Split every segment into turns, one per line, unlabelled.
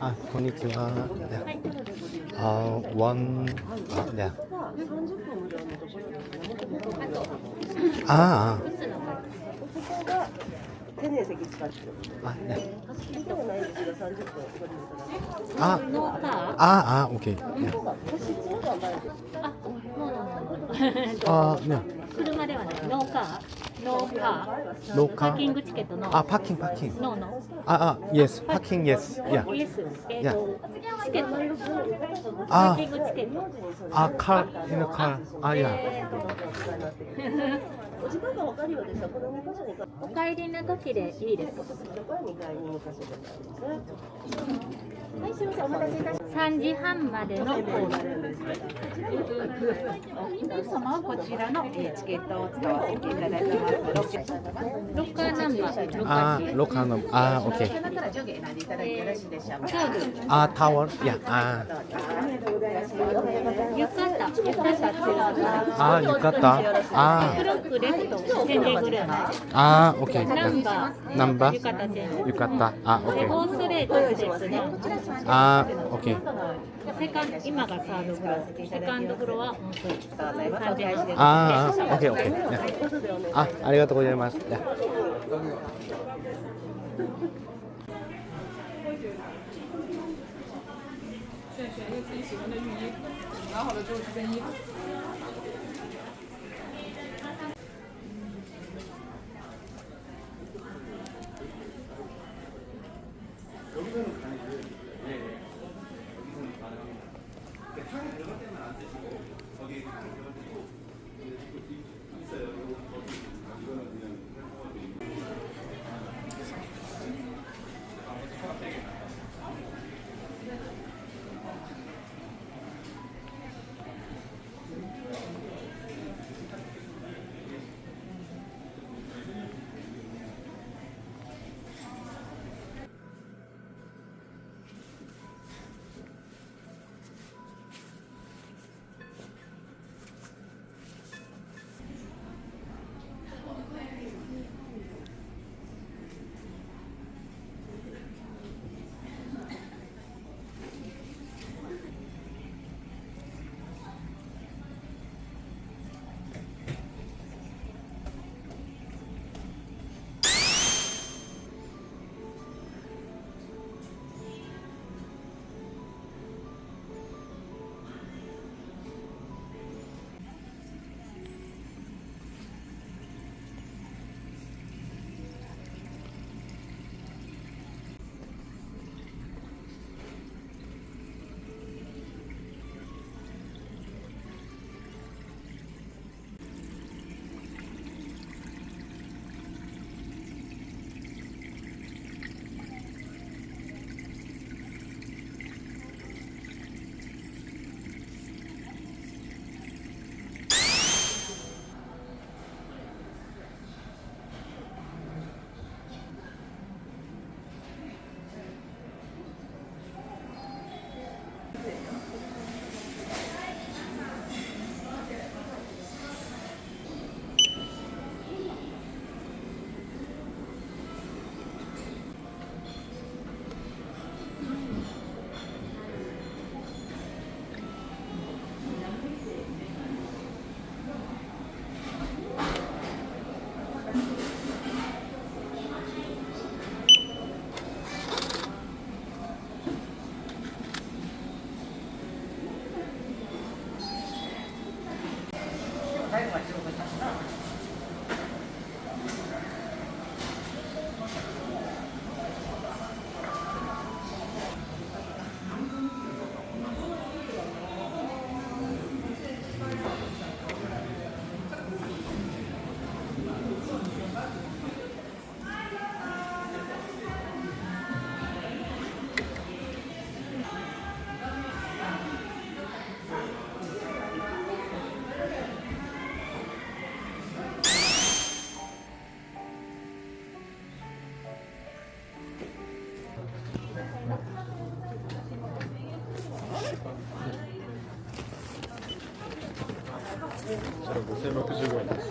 아, 고니치와. 네. 아, 원. 아, 네. 아, 아.
天然石使ってる。
아, 네.
走りではないですが、30分ご利用いただきます。
아,
ノーカー
아, 아, 오케이. 네.
個室のが前です。
あ、ノーノーノー
아, 네.
車ではない。ノーカーノーカー
로카.
パーキングチケットの
아, 파킹, 파킹.
ノーノ
아, 아, yes. 파킹, yes. 야.
ーイエスえっ
や
とチケットパ
あ
ーキングチケット
아, 칼, 이는 칼. 아, 야.
お時間がわかるようでしたこの箇所に
お帰りの時。でいいです。
どこに帰りの箇所ではい、すみません、お待たせいたしました。
3時。半までのコース。
様はこちらのチケットを使わせていただきます。
ロッカーナンバー。ああ、ロッカー
ナンバー。あ
あ、オッケー。あ、タワー。い
や、ああ。ゆっああ、よ
か。ああ。あ
あ、オッ
ケー。
ナンバー？
あ、オッ
ケー。ああ、
オッケー。
セカンド今がサードフロア、セカンドフロア、
ああ、あ、りがとうございます。拿好了之
后去更衣。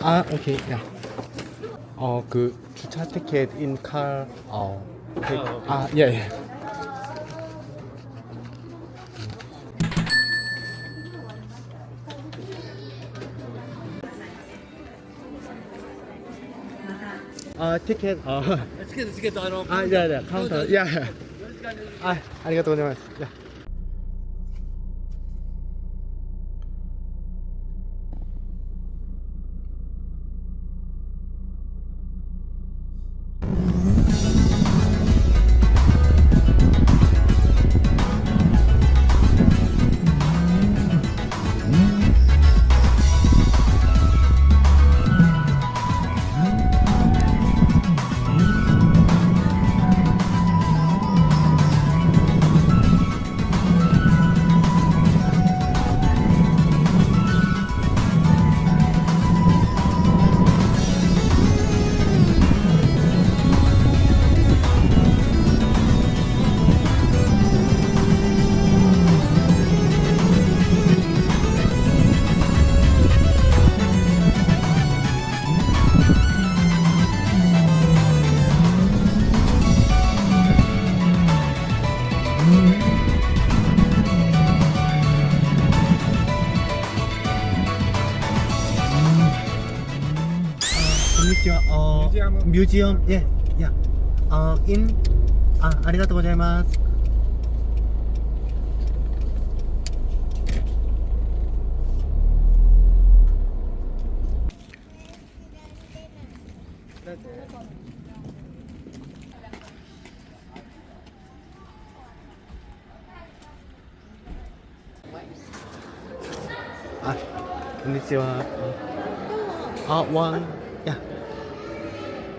아, 오케이. 야. 어, 그 주차 티켓 in car 어. 그,
아,
아, 예, 예. 아, 티켓 어.
チケットチケットあの
아, 야, 야, 카운터. 야. 아, 아리가또 고자이마스. 야. ユーチオン、いや、いや、あ、イン、あ、ありがとうございます。あ、こんにちは。あ、ワン。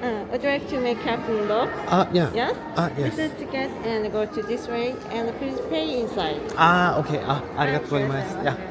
Uh, would you like to make captain look?
Ah, uh, yeah.
Yes?
Ah,
uh,
yes.
This is ticket and go to this way and please pay inside.
Ah, okay. Ah, ありがとうございます。Yeah.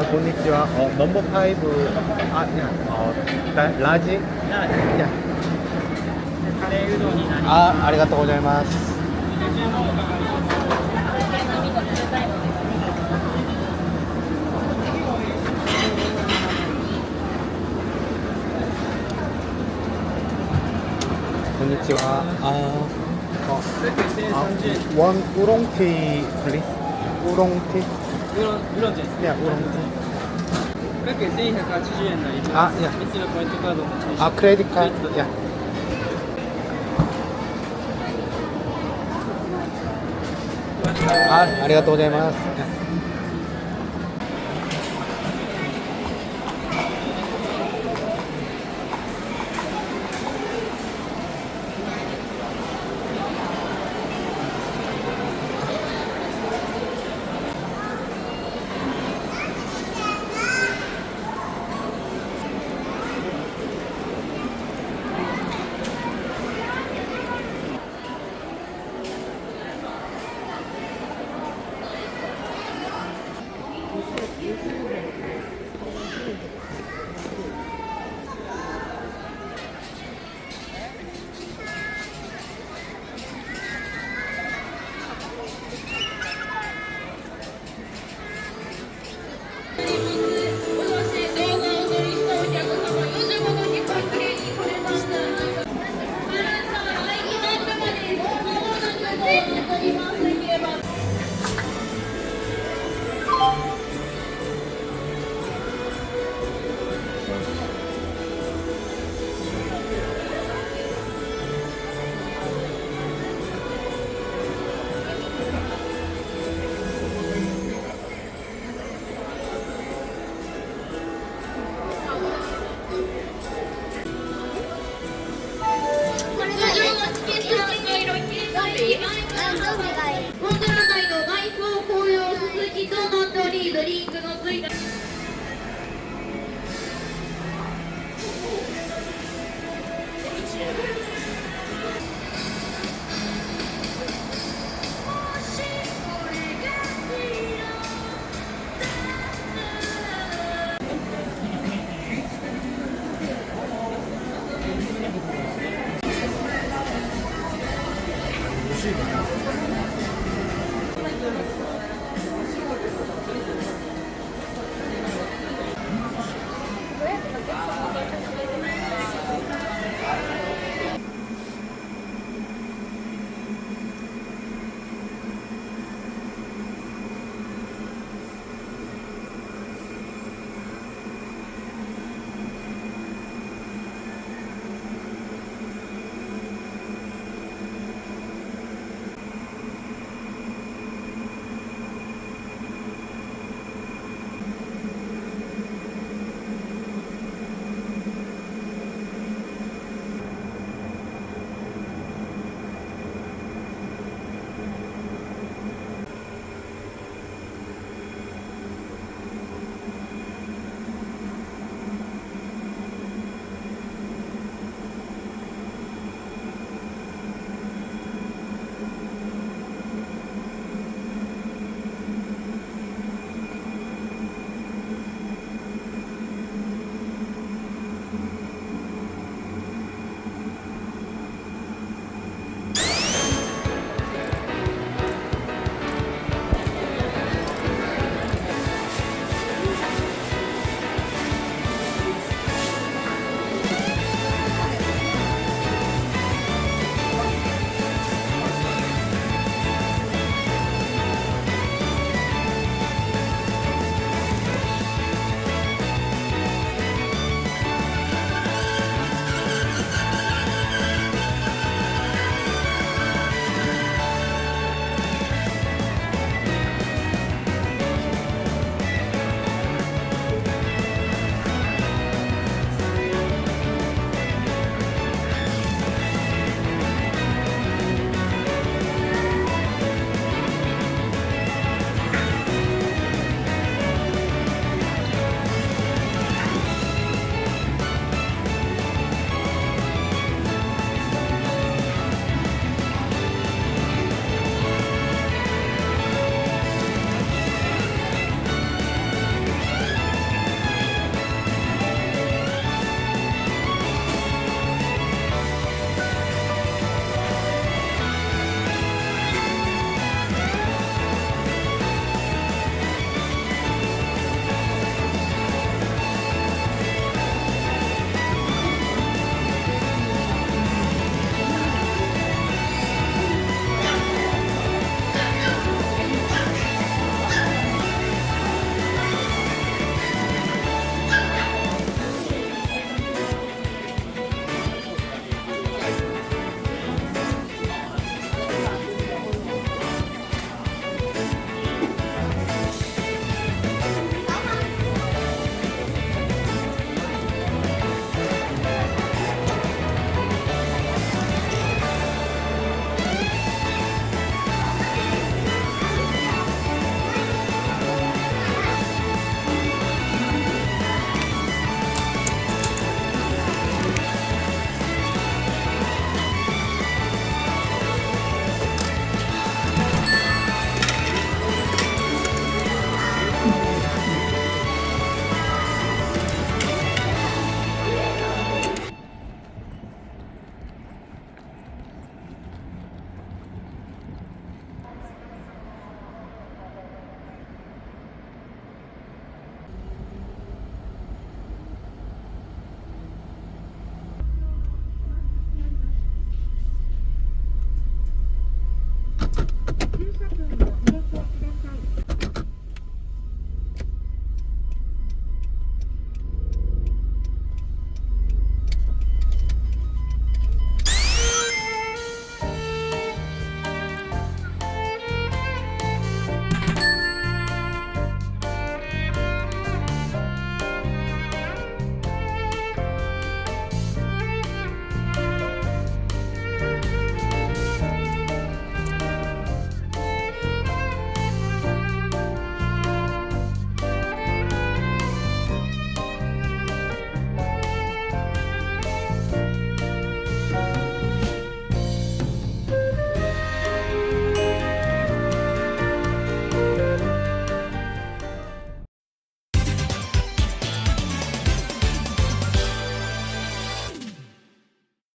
아, 곤니치와. 어, 넘버 파이브. 아, 야. 어, 라, 라지? 야. 야. 아, 아리가또 고자이마스. 고니치와 아. 어, 아, 1원 우롱티, 플리 우롱티. ィー。
うどんうどんです
いや、ウーロンティ
価格1180円になります
あいや
3つのポイントカードをお持ちでし
ー。あ、クレジットカード。いや。あ、ありがとうございます。